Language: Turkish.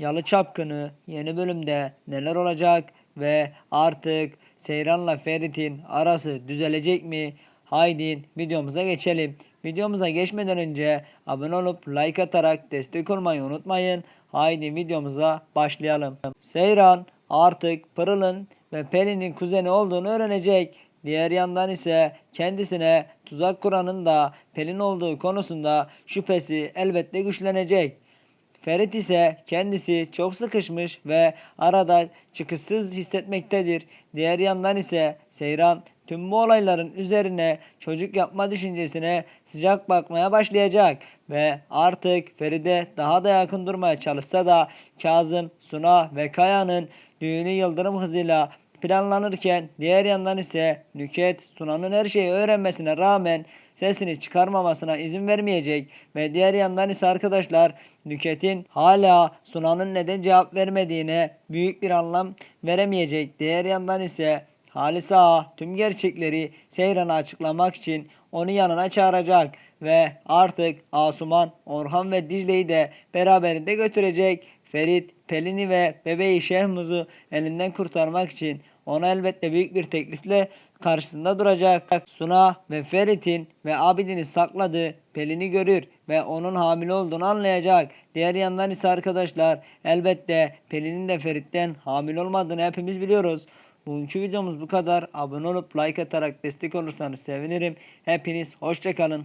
Yalı Çapkını yeni bölümde neler olacak ve artık Seyran'la Ferit'in arası düzelecek mi? Haydi videomuza geçelim. Videomuza geçmeden önce abone olup like atarak destek olmayı unutmayın. Haydi videomuza başlayalım. Seyran artık Pırıl'ın ve Pelin'in kuzeni olduğunu öğrenecek. Diğer yandan ise kendisine tuzak kuranın da Pelin olduğu konusunda şüphesi elbette güçlenecek. Ferit ise kendisi çok sıkışmış ve arada çıkışsız hissetmektedir. Diğer yandan ise Seyran tüm bu olayların üzerine çocuk yapma düşüncesine sıcak bakmaya başlayacak ve artık Feride daha da yakın durmaya çalışsa da Kazım, Suna ve Kaya'nın düğünü yıldırım hızıyla planlanırken diğer yandan ise Nüket Suna'nın her şeyi öğrenmesine rağmen sesini çıkarmamasına izin vermeyecek ve diğer yandan ise arkadaşlar Nüket'in hala Suna'nın neden cevap vermediğine büyük bir anlam veremeyecek. Diğer yandan ise Halis Ağa tüm gerçekleri Seyran'a açıklamak için onu yanına çağıracak ve artık Asuman, Orhan ve Dicle'yi de beraberinde götürecek. Ferit, Pelin'i ve bebeği Şehmuz'u elinden kurtarmak için ona elbette büyük bir teklifle karşısında duracak. Suna ve Ferit'in ve Abidin'i sakladığı Pelin'i görür ve onun hamile olduğunu anlayacak. Diğer yandan ise arkadaşlar elbette Pelin'in de Ferit'ten hamile olmadığını hepimiz biliyoruz. Bugünkü videomuz bu kadar. Abone olup like atarak destek olursanız sevinirim. Hepiniz hoşçakalın.